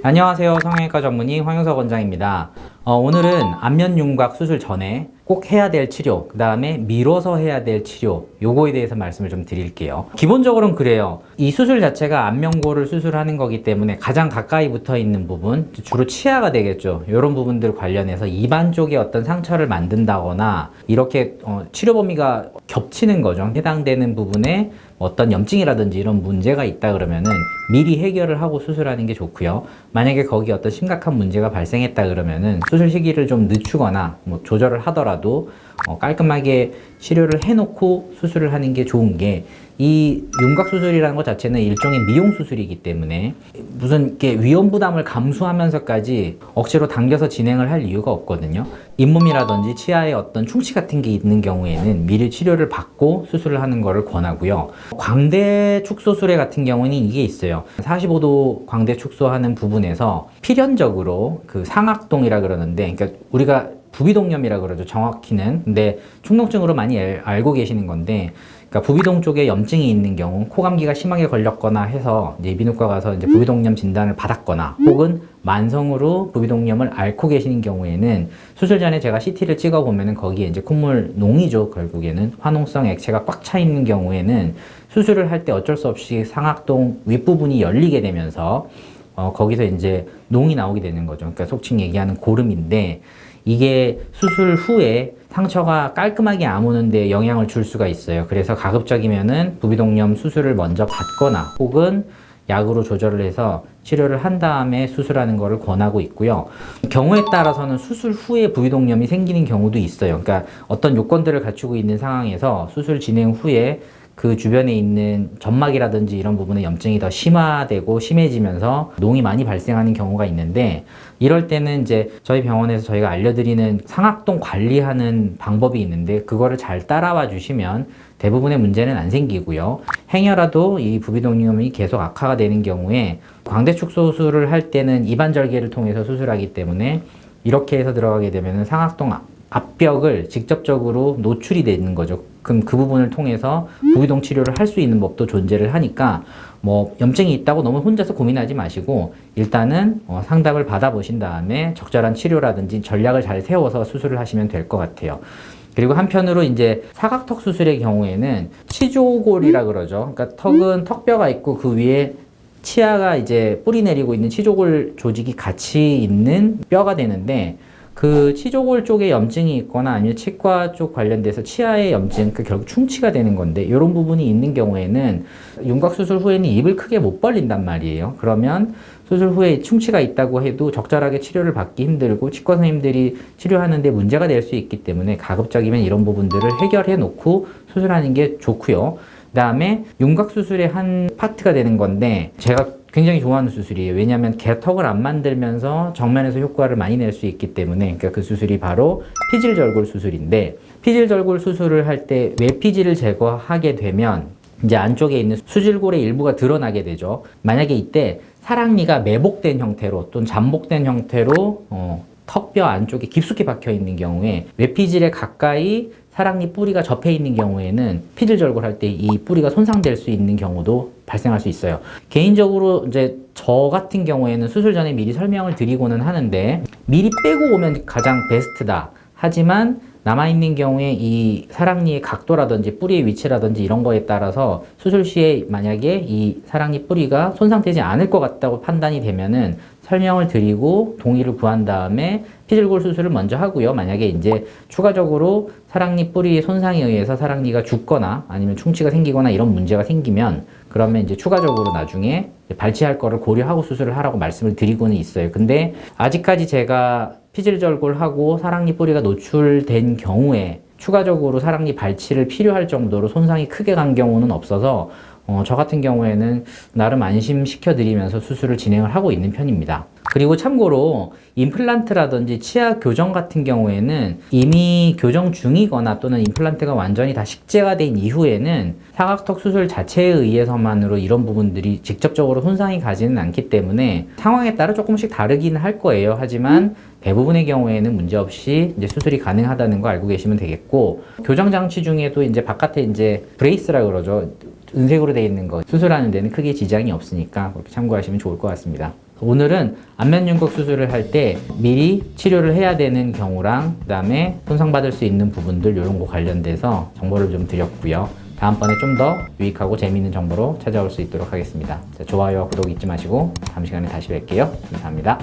안녕하세요. 성형외과 전문의 황영석 원장입니다. 어, 오늘은 안면 윤곽 수술 전에 꼭 해야 될 치료, 그 다음에 미뤄서 해야 될 치료, 요거에 대해서 말씀을 좀 드릴게요. 기본적으로는 그래요. 이 수술 자체가 안면고를 수술하는 거기 때문에 가장 가까이 붙어 있는 부분, 주로 치아가 되겠죠. 이런 부분들 관련해서 입안 쪽에 어떤 상처를 만든다거나 이렇게 어, 치료 범위가 겹치는 거죠. 해당되는 부분에 어떤 염증이라든지 이런 문제가 있다 그러면은 미리 해결을 하고 수술하는 게 좋고요. 만약에 거기 어떤 심각한 문제가 발생했다 그러면은 수술 시기를 좀 늦추거나 뭐 조절을 하더라도 어, 깔끔하게 치료를 해놓고 수술을 하는 게 좋은 게 이 윤곽 수술이라는 것 자체는 일종의 미용 수술이기 때문에 무슨 이렇게 위험 부담을 감수하면서까지 억지로 당겨서 진행을 할 이유가 없거든요. 잇몸이라든지 치아에 어떤 충치 같은 게 있는 경우에는 미리 치료를 받고 수술을 하는 것을 권하고요. 광대 축소술에 같은 경우는 이게 있어요. 45도 광대 축소하는 부분에서 필연적으로 그 상악동이라 그러는데, 그러니까 우리가 부비동염이라 그러죠. 정확히는. 근데 충농증으로 많이 알- 알고 계시는 건데, 그러니까 부비동 쪽에 염증이 있는 경우, 코감기가 심하게 걸렸거나 해서 이제 이비인후과 가서 이제 부비동염 진단을 받았거나, 혹은 만성으로 부비동염을 앓고 계시는 경우에는 수술 전에 제가 CT를 찍어 보면은 거기에 이제 콧물 농이죠. 결국에는 화농성 액체가 꽉 차 있는 경우에는 수술을 할 때 어쩔 수 없이 상악동 윗부분이 열리게 되면서 어, 거기서 이제 농이 나오게 되는 거죠. 그러니까 속칭 얘기하는 고름인데 이게 수술 후에 상처가 깔끔하게 아무는데 영향을 줄 수가 있어요. 그래서 가급적이면은 부비동염 수술을 먼저 받거나 혹은 약으로 조절을 해서 치료를 한 다음에 수술하는 것을 권하고 있고요. 경우에 따라서는 수술 후에 부비동염이 생기는 경우도 있어요. 그러니까 어떤 요건들을 갖추고 있는 상황에서 수술 진행 후에 그 주변에 있는 점막이라든지 이런 부분에 염증이 더 심화되고 심해지면서 농이 많이 발생하는 경우가 있는데 이럴 때는 이제 저희 병원에서 저희가 알려드리는 상악동 관리하는 방법이 있는데 그거를 잘 따라와 주시면 대부분의 문제는 안 생기고요. 행여라도 이 부비동염이 계속 악화가 되는 경우에 광대 축소술을 할 때는 입안 절개를 통해서 수술하기 때문에 이렇게 해서 들어가게 되면 상악동 앞- 앞벽을 직접적으로 노출이 되는 거죠. 그럼 그 부분을 통해서 부비동 치료를 할 수 있는 법도 존재를 하니까 뭐 염증이 있다고 너무 혼자서 고민하지 마시고 일단은 어, 상담을 받아보신 다음에 적절한 치료라든지 전략을 잘 세워서 수술을 하시면 될 것 같아요. 그리고 한편으로 이제 사각턱 수술의 경우에는 치조골이라 그러죠. 그러니까 턱은 턱뼈가 있고 그 위에 치아가 이제 뿌리 내리고 있는 치조골 조직이 같이 있는 뼈가 되는데 그 치조골 쪽에 염증이 있거나 아니면 치과 쪽 관련돼서 치아에 염증, 그 결국 충치가 되는 건데 이런 부분이 있는 경우에는 윤곽 수술 후에는 입을 크게 못 벌린단 말이에요. 그러면 수술 후에 충치가 있다고 해도 적절하게 치료를 받기 힘들고 치과 선생님들이 치료하는데 문제가 될 수 있기 때문에 가급적이면 이런 부분들을 해결해 놓고 수술하는 게 좋고요. 그다음에 윤곽 수술의 한 파트가 되는 건데 제가 굉장히 좋아하는 수술이에요. 왜냐하면 개턱을 안 만들면서 정면에서 효과를 많이 낼 수 있기 때문에 그러니까 그 수술이 바로 피질 절골 수술인데 피질 절골 수술을 할 때 외피질을 제거하게 되면 이제 안쪽에 있는 수질골의 일부가 드러나게 되죠. 만약에 이때 사랑니가 매복된 형태로 또는 잠복된 형태로 어, 턱뼈 안쪽에 깊숙이 박혀 있는 경우에 외피질에 가까이 사랑니 뿌리가 접해 있는 경우에는 피질 절골할 때 이 뿌리가 손상될 수 있는 경우도 발생할 수 있어요. 개인적으로 이제 저 같은 경우에는 수술 전에 미리 설명을 드리고는 하는데 미리 빼고 오면 가장 베스트다. 하지만 남아있는 경우에 이 사랑니의 각도라든지 뿌리의 위치라든지 이런 거에 따라서 수술 시에 만약에 이 사랑니 뿌리가 손상되지 않을 것 같다고 판단이 되면은 설명을 드리고 동의를 구한 다음에 피질골 수술을 먼저 하고요. 만약에 이제 추가적으로 사랑니 뿌리의 손상에 의해서 사랑니가 죽거나 아니면 충치가 생기거나 이런 문제가 생기면 그러면 이제 추가적으로 나중에 발치할 거를 고려하고 수술을 하라고 말씀을 드리고는 있어요. 근데 아직까지 제가 피질절골하고 사랑니 뿌리가 노출된 경우에 추가적으로 사랑니 발치를 필요할 정도로 손상이 크게 간 경우는 없어서 어, 저 같은 경우에는 나름 안심시켜 드리면서 수술을 진행을 하고 있는 편입니다. 그리고 참고로 임플란트라든지 치아 교정 같은 경우에는 이미 교정 중이거나 또는 임플란트가 완전히 다 식재가 된 이후에는 사각턱 수술 자체에 의해서만으로 이런 부분들이 직접적으로 손상이 가지는 않기 때문에 상황에 따라 조금씩 다르기는 할 거예요. 하지만 대부분의 경우에는 문제없이 이제 수술이 가능하다는 거 알고 계시면 되겠고 교정 장치 중에도 이제 바깥에 이제 브레이스라 그러죠. 은색으로 되어 있는 거 수술하는 데는 크게 지장이 없으니까 그렇게 참고하시면 좋을 것 같습니다. 오늘은 안면윤곽 수술을 할 때 미리 치료를 해야 되는 경우랑 그다음에 손상받을 수 있는 부분들 이런 거 관련돼서 정보를 좀 드렸고요. 다음번에 좀 더 유익하고 재미있는 정보로 찾아올 수 있도록 하겠습니다. 자, 좋아요와 구독 잊지 마시고 다음 시간에 다시 뵐게요. 감사합니다.